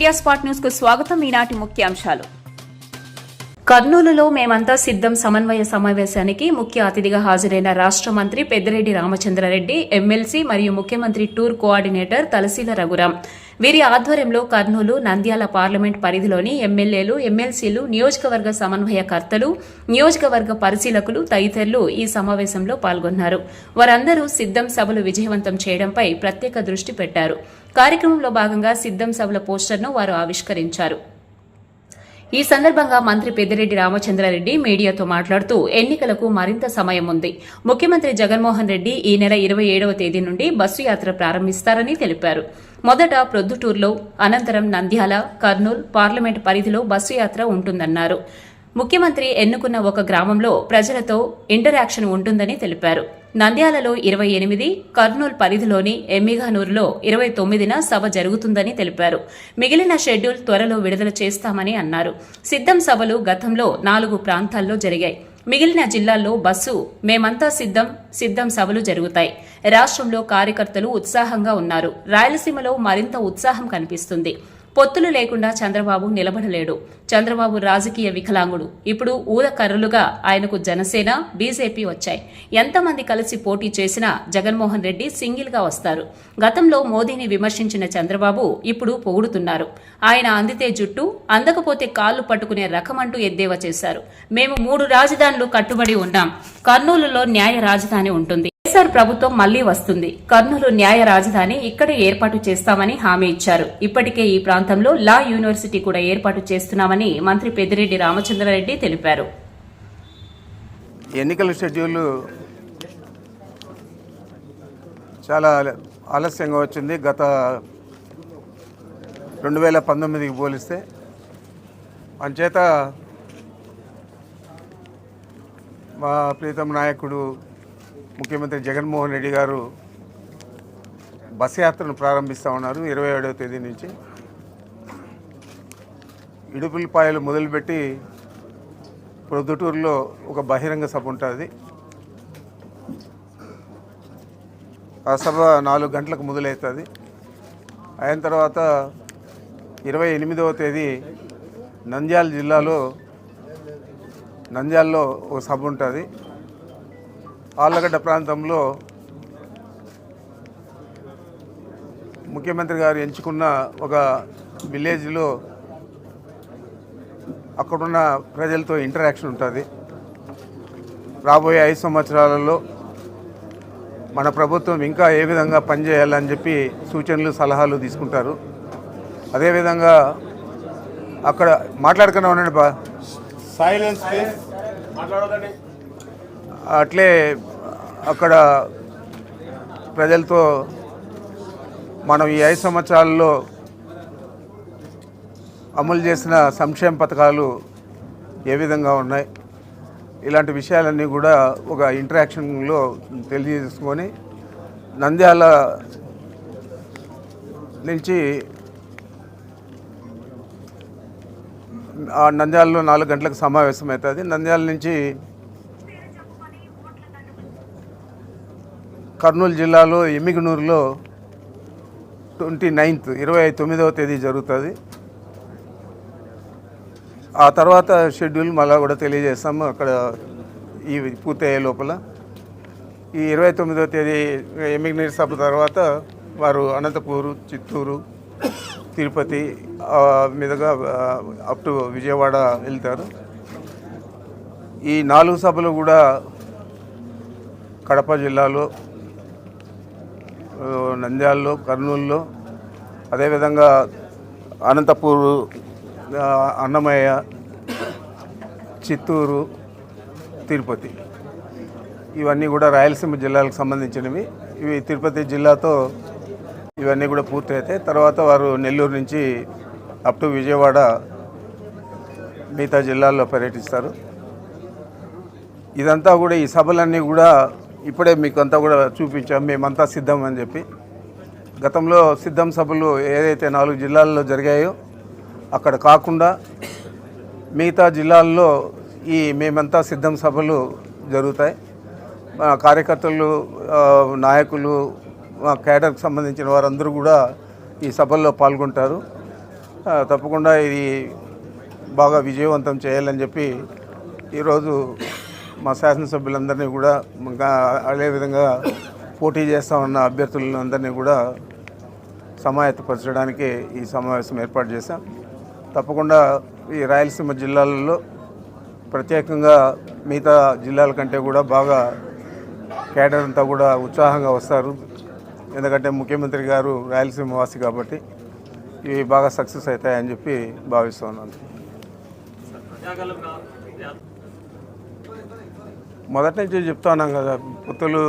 Media spot న్యూస్కు స్వాగతం. ఈనాటి ముఖ్యాంశాలు కర్నూలులో మేమంతా సిద్ధం సమన్వయ సమావేశానికి ముఖ్య అతిథిగా హాజరైన రాష్ట్ర మంత్రి పెద్దిరెడ్డి రామచంద్రారెడ్డి ఎమ్మెల్సీ మరియు ముఖ్యమంత్రి టూర్ కోఆర్డినేటర్ తలసీల రఘురాం. వీరి ఆధ్వర్యంలో కర్నూలు నంద్యాల పార్లమెంట్ పరిధిలోని ఎమ్మెల్యేలు ఎమ్మెల్సీలు నియోజకవర్గ సమన్వయకర్తలు నియోజకవర్గ పరిశీలకులు తదితరులు ఈ సమావేశంలో పాల్గొన్నారు. వారందరూ సిద్ధం సభలు విజయవంతం చేయడంపై ప్రత్యేక దృష్టి పెట్టారు. కార్యక్రమంలో భాగంగా సిద్ధం సభల పోస్టర్ను వారు ఆవిష్కరించారు. ఈ సందర్భంగా మంత్రి పెద్దిరెడ్డి రామచంద్రారెడ్డి మీడియాతో మాట్లాడుతూ ఎన్నికలకు మరింత సమయం ఉంది. ముఖ్యమంత్రి జగన్మోహన్ రెడ్డి ఈ నెల ఇరవై ఏడవ తేదీ నుండి బస్సు యాత్ర ప్రారంభిస్తారని తెలిపారు. మొదట ప్రొద్దుటూరులో అనంతరం నంద్యాల కర్నూలు పార్లమెంట్ పరిధిలో బస్సు యాత్ర ఉంటుందన్నారు. ముఖ్యమంత్రి ఎన్నుకున్న ఒక గ్రామంలో ప్రజలతో ఇంటరాక్షన్ ఉంటుందని తెలిపారు. నంద్యాలలో ఇరవై ఎనిమిది కర్నూలు పరిధిలోని ఎమ్మిఘనూరులో ఇరవై తొమ్మిదిన సభ జరుగుతుందని తెలిపారు. మిగిలిన షెడ్యూల్ త్వరలో విడుదల చేస్తామని అన్నారు. సిద్ధం సభలు గతంలో నాలుగు ప్రాంతాల్లో జరిగాయి. మిగిలిన జిల్లాల్లో బస్సు మేమంతా సిద్ధం సిద్ధం సభలు జరుగుతాయి. రాష్ట్రంలో కార్యకర్తలు ఉత్సాహంగా ఉన్నారు. రాయలసీమలో మరింత ఉత్సాహం కనిపిస్తుంది. పొత్తులు లేకుండా చంద్రబాబు నిలబడలేడు. చంద్రబాబు రాజకీయ వికలాంగుడు. ఇప్పుడు ఊదకర్రలుగా ఆయనకు జనసేన బీజేపీ వచ్చాయి. ఎంతమంది కలిసి పోటీ చేసినా జగన్మోహన్ రెడ్డి సింగిల్గా వస్తారు. గతంలో మోదీని విమర్శించిన చంద్రబాబు ఇప్పుడు పొగుడుతున్నారు. ఆయన అందితే జుట్టు అందకపోతే కాళ్ళు పట్టుకునే రకమంటూ ఎద్దేవా చేశారు. మేము మూడు రాజధానులు కట్టుబడి ఉన్నాం. కర్నూలులో న్యాయ రాజధాని ఉంటుంది. వైఎస్ఆర్ ప్రభుత్వం మళ్ళీ వస్తుంది. కర్నూలు న్యాయ రాజధాని ఇక్కడే ఏర్పాటు చేస్తామని హామీ ఇచ్చారు. ఇప్పటికే ఈ ప్రాంతంలో లా యూనివర్సిటీ కూడా ఏర్పాటు చేస్తున్నామని మంత్రి పెద్దిరెడ్డి రామచంద్రారెడ్డి తెలిపారు. ఎన్నికల షెడ్యూల్ చాలా ఆలస్యంగా వచ్చింది. గత రెండు వేల పంతొమ్మిదికి పోలిస్తే అంచేత మా ప్రీతం నాయకుడు ముఖ్యమంత్రి జగన్మోహన్ రెడ్డి గారు బస్ యాత్రను ప్రారంభిస్తూ ఉన్నారు. ఇరవై ఏడవ తేదీ నుంచి ఇడుపులపాయలు మొదలుపెట్టి ప్రొద్దుటూరులో ఒక బహిరంగ సభ ఉంటుంది. ఆ సభ నాలుగు గంటలకు మొదలవుతుంది. అయిన తర్వాత ఇరవై ఎనిమిదవ తేదీ నంద్యాల జిల్లాలో నంద్యాలలో ఒక సభ ఉంటుంది. ఆళ్ళగడ్డ ప్రాంతంలో ముఖ్యమంత్రి గారు ఎంచుకున్న ఒక విలేజ్లో అక్కడున్న ప్రజలతో ఇంటరాక్షన్ ఉంటుంది. రాబోయే ఐదు సంవత్సరాలలో మన ప్రభుత్వం ఇంకా ఏ విధంగా పనిచేయాలని చెప్పి సూచనలు సలహాలు తీసుకుంటారు. అదేవిధంగా అక్కడ మాట్లాడుకున్నా ఉండండి బా. సైలెన్స్ అట్లే అక్కడ ప్రజలతో మనం ఈ ఐదు సంవత్సరాల్లో అమలు చేసిన సంక్షేమ పథకాలు ఏ విధంగా ఉన్నాయి? ఇలాంటి విషయాలన్నీ కూడా ఒక ఇంటరాక్షన్లో తెలియజేసుకొని నంద్యాల నుంచి ఆ నంద్యాలలో నాలుగు గంటలకు సమావేశం అవుతుంది నంద్యాల నుంచి కర్నూలు జిల్లాలో ఎమ్మిగనూరులో ట్వంటీ నైన్త్ ఇరవై తొమ్మిదవ తేదీ జరుగుతుంది. ఆ తర్వాత షెడ్యూల్ మళ్ళీ కూడా తెలియజేస్తాము అక్కడ ఈ పూర్తయ్యే లోపల. ఈ ఇరవై తొమ్మిదవ తేదీ ఎమ్మిగనూరు సభ తర్వాత వారు అనంతపూరు చిత్తూరు తిరుపతి మీదుగా అప్ టు విజయవాడ వెళ్తారు. ఈ నాలుగు సభలు కూడా కడప జిల్లాలో నంద్యాలలో కర్నూలులో అదేవిధంగా అనంతపూరు అన్నమయ్య చిత్తూరు తిరుపతి. ఇవన్నీ కూడా రాయలసీమ జిల్లాలకు సంబంధించినవి. ఇవి తిరుపతి జిల్లాతో ఇవన్నీ కూడా పూర్తయితే తర్వాత వారు నెల్లూరు నుంచి అప్ టు విజయవాడ మిగతా జిల్లాల్లో పర్యటిస్తారు. ఇదంతా కూడా ఈ సభలన్నీ కూడా ఇప్పుడే మీకు అంతా కూడా చూపించాం మేమంతా సిద్ధం అని చెప్పి. గతంలో సిద్ధం సభలు ఏదైతే నాలుగు జిల్లాల్లో జరిగాయో అక్కడ కాకుండా మిగతా జిల్లాల్లో ఈ మేమంతా సిద్ధం సభలు జరుగుతాయి. కార్యకర్తలు నాయకులు మా కేడర్కి సంబంధించిన వారందరూ కూడా ఈ సభల్లో పాల్గొంటారు. తప్పకుండా ఇది బాగా విజయవంతం చేయాలని చెప్పి ఈరోజు మా శాసనసభ్యులందరినీ కూడా ఇంకా అదేవిధంగా పోటీ చేస్తా ఉన్న అభ్యర్థులందరినీ కూడా సమాయత్తపరచడానికి ఈ సమావేశం ఏర్పాటు చేశాం. తప్పకుండా ఈ రాయలసీమ జిల్లాలలో ప్రత్యేకంగా మిగతా జిల్లాల కంటే కూడా బాగా కేడర్ అంతా కూడా ఉత్సాహంగా వస్తారు. ఎందుకంటే ముఖ్యమంత్రి గారు రాయలసీమ వాసి కాబట్టి ఇవి బాగా సక్సెస్ అవుతాయని చెప్పి భావిస్తున్నాను. మొదటి నుంచి చెప్తా ఉన్నాం కదా పొత్తులు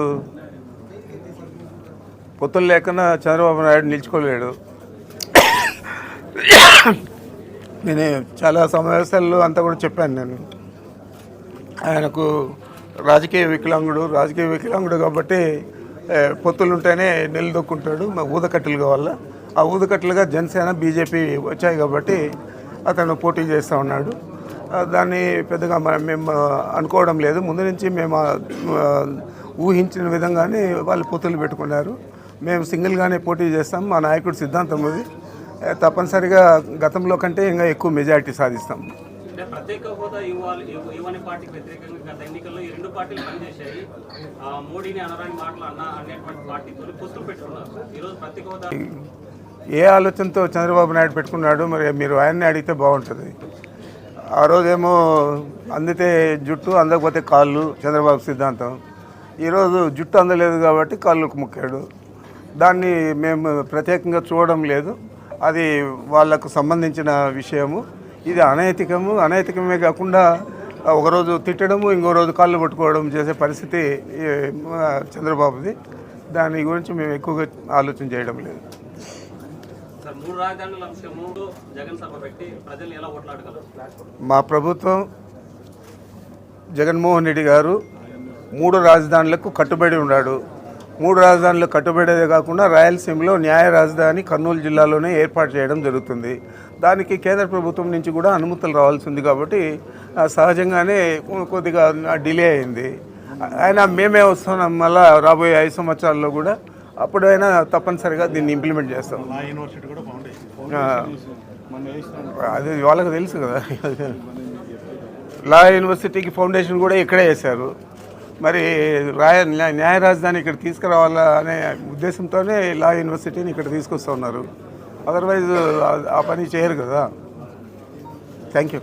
పొత్తులు లేకుండా చంద్రబాబు నాయుడు నిలుచుకోలేడు. నేను చాలా సమావేశాల్లో అంతా కూడా చెప్పాను నేను. ఆయనకు రాజకీయ వికలాంగుడు రాజకీయ వికలాంగుడు కాబట్టి పొత్తులు ఉంటేనే నిలదొక్కుంటాడు మా ఊదకట్టెలు వల్ల ఆ ఊదకట్టెలుగా జనసేన బీజేపీ వచ్చాయి కాబట్టి అతను పోటీ చేస్తూ ఉన్నాడు. దాన్ని పెద్దగా మేము అనుకోవడం లేదు. ముందు నుంచి మేము ఊహించిన విధంగానే వాళ్ళు పొత్తులు పెట్టుకున్నారు. మేము సింగిల్గానే పోటీ చేస్తాం. మా నాయకుడు సిద్ధాంతం ఏ, తప్పనిసరిగా గతంలో కంటే ఇంకా ఎక్కువ మెజారిటీ సాధిస్తాం. అంటే ప్రత్యేక హోదా ఇవ్వాలి ఇవ్వ- ఇవ్వని పార్టీకి వ్యతిరేకంగా గత ఎన్నికల్లో ఈ రెండు పార్టీలు పనిచేశాయి. ఆ, మోడీని అనరాని మాటలు అన్న అనేటువంటి పార్టీతో పొత్తులు పెట్టుకున్నారు. ఈరోజు ప్రత్యేక హోదా ఏ ఆలోచనతో చంద్రబాబు నాయుడు పెట్టుకున్నాడు? మరి మీరు ఆయన్ని అడిగితే బాగుంటుంది. ఆ రోజేమో అందితే జుట్టు అందకపోతే కాళ్ళు చంద్రబాబు సిద్ధాంతం. ఈరోజు జుట్టు అందలేదు కాబట్టి కాళ్ళకు ముక్కాడు. దాన్ని మేము ప్రత్యేకంగా చూడడం లేదు. అది వాళ్ళకు సంబంధించిన విషయము. ఇది అనైతికము. అనైతికమే కాకుండా ఒకరోజు తిట్టడము ఇంకో రోజు కాళ్ళు పట్టుకోవడం చేసే పరిస్థితి చంద్రబాబుది. దాని గురించి మేము ఎక్కువగా ఆలోచన చేయడం లేదు. మూడు రాజధానుల అంశము జగన్ సభ పెట్టి ప్రజలు ఎలా ఓట్లాడగలరు? మా ప్రభుత్వం జగన్మోహన్ రెడ్డి గారు మూడు రాజధానులకు కట్టుబడి ఉన్నాడు. మూడు రాజధానులకు కట్టుబడేదే కాకుండా రాయలసీమలో న్యాయ రాజధాని కర్నూలు జిల్లాలోనే ఏర్పాటు చేయడం జరుగుతుంది. దానికి కేంద్ర ప్రభుత్వం నుంచి కూడా అనుమతులు రావాల్సి ఉంది కాబట్టి సహజంగానే కొ- కొద్దిగా డిలే అయింది. అయినా మేమే వస్తున్నాం మళ్ళా రాబోయే ఐదు సంవత్సరాల్లో కూడా అప్పుడైనా తప్పనిసరిగా దీన్ని ఇంప్లిమెంట్ చేస్తాం. అది వాళ్ళకి తెలుసు కదా. లా యూనివర్సిటీకి ఫౌండేషన్ కూడా ఇక్కడే వేశారు మరి రాయ న్యాయ న్యాయ రాజధాని ఇక్కడ తీసుకురావాలా అనే ఉద్దేశంతోనే లా యూనివర్సిటీని ఇక్కడ తీసుకొస్తూ ఉన్నారు. అదర్వైజ్ ఆ పని చేయరు కదా. Thank you